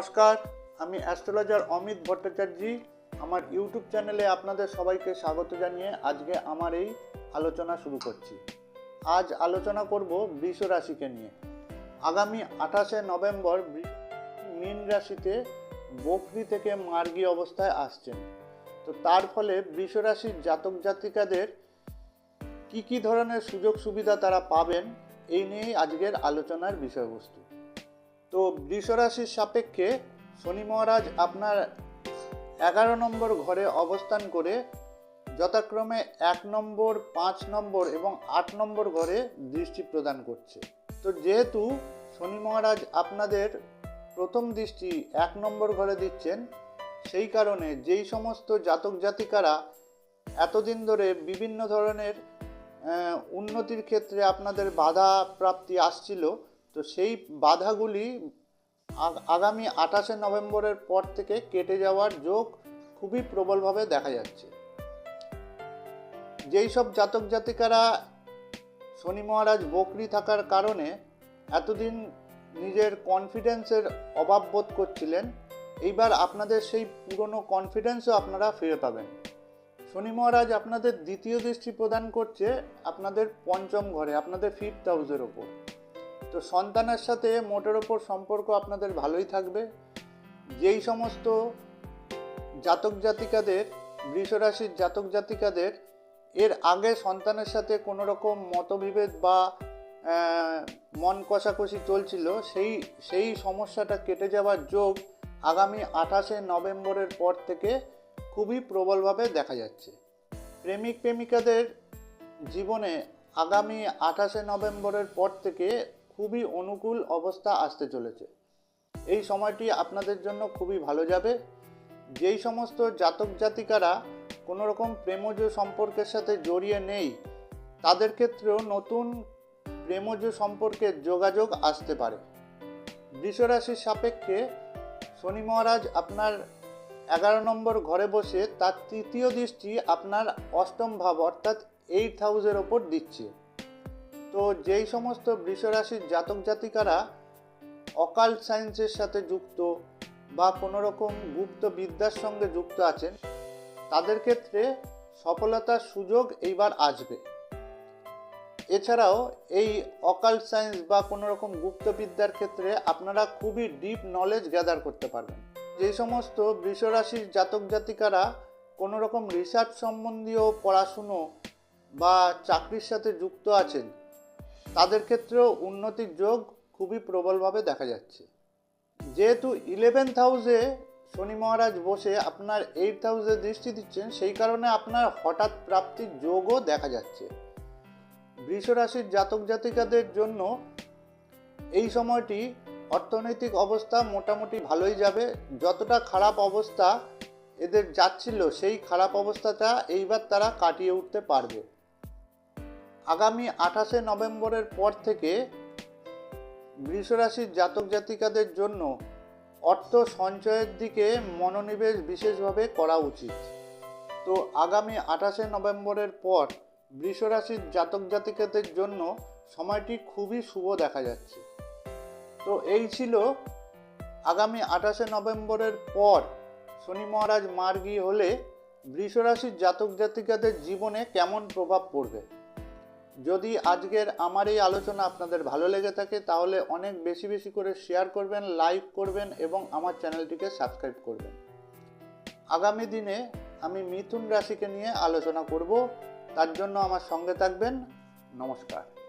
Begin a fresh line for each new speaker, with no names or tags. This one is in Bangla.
নমস্কার, আমি অ্যাস্ট্রোলজার অমিত ভট্টাচার্য। আমার ইউটিউব চ্যানেলে আপনাদের সবাইকে স্বাগত জানিয়ে আজকে আমার এই আলোচনা শুরু করছি। আজ আলোচনা করব বৃষ রাশিকে নিয়ে। আগামী আঠাশে নভেম্বর মীন রাশিতে বকরি থেকে মার্গী অবস্থায় আসছেন। তো তার ফলে বৃষ রাশির জাতক জাতিকাদের কি কি ধরনের সুযোগ সুবিধা তারা পাবেন, এই নিয়েই আজকের আলোচনার বিষয়বস্তু। তো বৃষ রাশির সাপেক্ষে শনি মহারাজ আপনার এগারো নম্বর ঘরে অবস্থান করে যথাক্রমে এক নম্বর, পাঁচ নম্বর এবং আট নম্বর ঘরে দৃষ্টি প্রদান করছে। তো যেহেতু শনি মহারাজ আপনাদের প্রথম দৃষ্টি এক নম্বর ঘরে দিচ্ছেন, সেই কারণে যেই সমস্ত জাতক জাতিকারা এতদিন ধরে বিভিন্ন ধরনের উন্নতির ক্ষেত্রে আপনাদের বাধা প্রাপ্তি আসছিল তো সেই বাধাগুলি আগ- আগামী আঠাশে নভেম্বরের পর থেকে কেটে যাওয়ার যোগ খুবই প্রবলভাবে দেখা যাচ্ছে। যেই সব জাতক জাতিকারা শনি মহারাজ বকরি থাকার কারণে এতদিন নিজের কনফিডেন্সের অভাব বোধ করছিলেন, এইবার আপনাদের সেই পুরনো কনফিডেন্সও আপনারা ফিরে পাবেন। শনি মহারাজ আপনাদের দ্বিতীয় দৃষ্টি প্রদান করছে আপনাদের পঞ্চম ঘরে, আপনাদের ফিফথ হাউসের ওপর। তো সন্তানের সাথে মোটের ওপর সম্পর্ক আপনাদের ভালোই থাকবে। যেই সমস্ত জাতক জাতিকাদের, বৃষরাশির জাতক জাতিকাদের, এর আগে সন্তানের সাথে কোনো রকম মতবিভেদ বা মন কষাকষি চলছিল, সেই সেই সমস্যাটা কেটে যাওয়ার যোগ আগামী আঠাশে নভেম্বরের পর থেকে খুবই প্রবলভাবে দেখা যাচ্ছে। প্রেমিক প্রেমিকাদের জীবনে আগামী আঠাশে নভেম্বরের পর থেকে খুবই অনুকূল অবস্থা আসতে চলেছে। এই সময়টি আপনাদের জন্য খুবই ভালো যাবে। যেই সমস্ত জাতক জাতিকারা কোনো রকম প্রেমজ সম্পর্কের সাথে জড়িয়ে নেই, তাদের ক্ষেত্রেও নতুন প্রেমজ সম্পর্কের যোগাযোগ আসতে পারে। বৃষরাশির সাপেক্ষে শনি মহারাজ আপনার এগারো নম্বর ঘরে বসে তার তৃতীয় দৃষ্টি আপনার অষ্টম ভাব অর্থাৎ এইট হাউসের ওপর দিচ্ছে। তো যেই সমস্ত বৃষরাশির জাতক জাতিকারা অকাল সায়েন্সের সাথে যুক্ত বা কোনো রকম গুপ্ত বিদ্যার সঙ্গে যুক্ত আছেন, তাদের ক্ষেত্রে সফলতার সুযোগ এইবার আসবে। এছাড়াও এই অকাল সায়েন্স বা কোনো রকম গুপ্ত বিদ্যার ক্ষেত্রে আপনারা খুবই ডিপ নলেজ গ্যাদার করতে পারবেন। যে সমস্ত বৃষরাশির জাতক জাতিকারা কোনো রকম রিসার্চ সম্বন্ধীয় পড়াশুনো বা চাকরির সাথে যুক্ত আছেন তাদের ক্ষেত্রেও উন্নতির যোগ খুবই প্রবলভাবে দেখা যাচ্ছে। যেহেতু ইলেভেন্থ হাউসে শনি মহারাজ বসে আপনার এইট হাউসে দৃষ্টি দিচ্ছেন, সেই কারণে আপনার হঠাৎ প্রাপ্তির যোগও দেখা যাচ্ছে। বৃষ রাশির জাতক জাতিকাদের জন্য এই সময়টি অর্থনৈতিক অবস্থা মোটামুটি ভালোই যাবে। যতটা খারাপ অবস্থা এদের যাচ্ছিল, সেই খারাপ অবস্থাটা এইবার তারা কাটিয়ে উঠতে পারবে। আগামী আঠাশে নভেম্বরের পর থেকে বৃষরাশির জাতক জাতিকাদের জন্য অর্থ সঞ্চয়ের দিকে মনোনিবেশ বিশেষভাবে করা উচিত। তো আগামী আঠাশে নভেম্বরের পর বৃষরাশির জাতক জাতিকাদের জন্য সময়টি খুবই শুভ দেখা যাচ্ছে। তো এই ছিল আগামী আঠাশে নভেম্বরের পর শনি মহারাজ মার্গী হলে বৃষরাশির জাতক জাতিকাদের জীবনে কেমন প্রভাব পড়বে? যদি আজকের আমার এই আলোচনা আপনাদের ভালো লেগে থাকে, তাহলে অনেক বেশি বেশি করে শেয়ার করবেন লাইক করবেন এবং আমার চ্যানেলটিকে সাবস্ক্রাইব করবেন। আগামী দিনে আমি মিথুন রাশিকে নিয়ে আলোচনা করব। তার জন্য আমার সঙ্গে থাকবেন। নমস্কার।